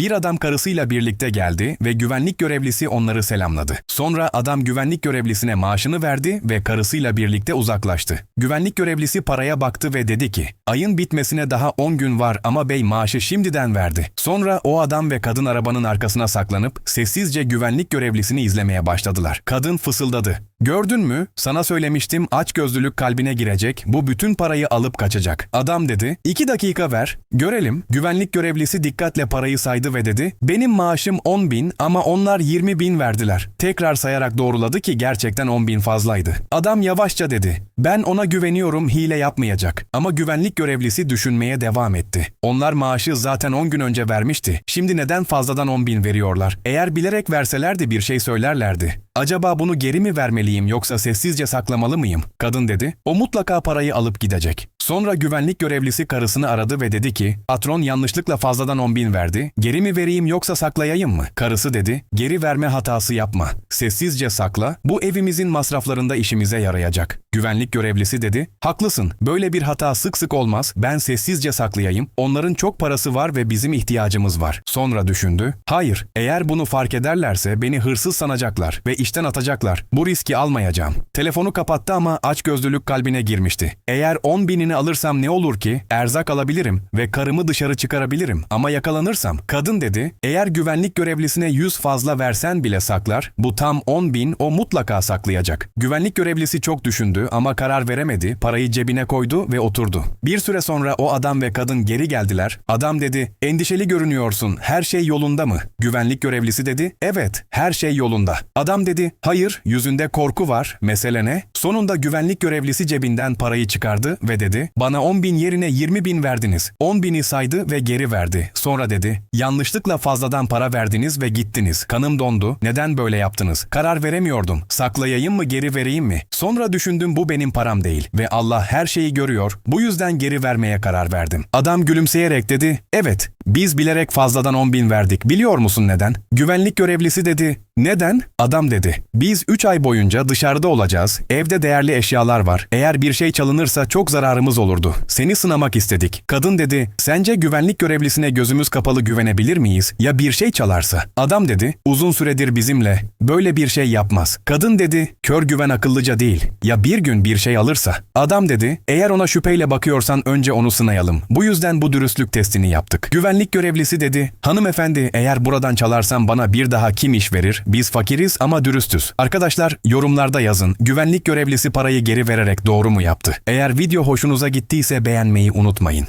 Bir adam karısıyla birlikte geldi ve güvenlik görevlisi onları selamladı. Sonra adam güvenlik görevlisine maaşını verdi ve karısıyla birlikte uzaklaştı. Güvenlik görevlisi paraya baktı ve dedi ki, ayın bitmesine daha 10 gün var ama bey maaşı şimdiden verdi. Sonra o adam ve kadın arabanın arkasına saklanıp sessizce güvenlik görevlisini izlemeye başladılar. Kadın fısıldadı. Gördün mü? Sana söylemiştim aç gözlülük kalbine girecek, bu bütün parayı alıp kaçacak. Adam dedi, iki dakika ver, görelim. Güvenlik görevlisi dikkatle parayı saydı ve dedi, benim maaşım 10 bin ama onlar 20 bin verdiler. Tekrar sayarak doğruladı ki gerçekten 10 bin fazlaydı. Adam yavaşça dedi, ben ona güveniyorum hile yapmayacak. Ama güvenlik görevlisi düşünmeye devam etti. Onlar maaşı zaten 10 gün önce vermişti. Şimdi neden fazladan 10 bin veriyorlar? Eğer bilerek verselerdi bir şey söylerlerdi. Acaba bunu geri mi vermeliyim yoksa sessizce saklamalı mıyım? Kadın dedi. O mutlaka parayı alıp gidecek. Sonra güvenlik görevlisi karısını aradı ve dedi ki, patron yanlışlıkla fazladan 10 bin verdi, geri mi vereyim yoksa saklayayım mı? Karısı dedi, geri verme hatası yapma, sessizce sakla, bu evimizin masraflarında işimize yarayacak. Güvenlik görevlisi dedi, haklısın, böyle bir hata sık sık olmaz, ben sessizce saklayayım, onların çok parası var ve bizim ihtiyacımız var. Sonra düşündü, hayır, eğer bunu fark ederlerse beni hırsız sanacaklar ve işten atacaklar, bu riski almayacağım. Telefonu kapattı ama açgözlülük kalbine girmişti. Eğer 10 binini alırsam ne olur ki? Erzak alabilirim ve karımı dışarı çıkarabilirim. Ama yakalanırsam, kadın dedi, eğer güvenlik görevlisine 100 fazla versen bile saklar, bu tam 10 bin o mutlaka saklayacak. Güvenlik görevlisi çok düşündü ama karar veremedi, parayı cebine koydu ve oturdu. Bir süre sonra o adam ve kadın geri geldiler. Adam dedi, endişeli görünüyorsun, her şey yolunda mı? Güvenlik görevlisi dedi, evet, her şey yolunda. Adam dedi, hayır, yüzünde korku var, mesele ne? Sonunda güvenlik görevlisi cebinden parayı çıkardı ve dedi, bana 10 bin yerine 20 bin verdiniz. 10 bini saydı ve geri verdi. Sonra dedi, yanlışlıkla fazladan para verdiniz ve gittiniz. Kanım dondu, neden böyle yaptınız? Karar veremiyordum. Saklayayım mı geri vereyim mi? Sonra düşündüm bu benim param değil ve Allah her şeyi görüyor. Bu yüzden geri vermeye karar verdim. Adam gülümseyerek dedi, evet, biz bilerek fazladan 10 bin verdik. Biliyor musun neden? Güvenlik görevlisi dedi, neden? Adam dedi, biz 3 ay boyunca dışarıda olacağız, evde değerli eşyalar var. Eğer bir şey çalınırsa çok zararımız olurdu. Seni sınamak istedik. Kadın dedi, sence güvenlik görevlisine gözümüz kapalı güvenebilir miyiz? Ya bir şey çalarsa? Adam dedi, uzun süredir bizimle, böyle bir şey yapmaz. Kadın dedi, kör güven akıllıca değil. Ya bir gün bir şey alırsa? Adam dedi, eğer ona şüpheyle bakıyorsan önce onu sınayalım. Bu yüzden bu dürüstlük testini yaptık. Güvenlik görevlisi dedi, hanımefendi eğer buradan çalarsan bana bir daha kim iş verir? Biz fakiriz ama dürüstüz. Arkadaşlar yorumlarda yazın. Güvenlik görevlisi parayı geri vererek doğru mu yaptı? Eğer video hoşunuza gittiyse beğenmeyi unutmayın.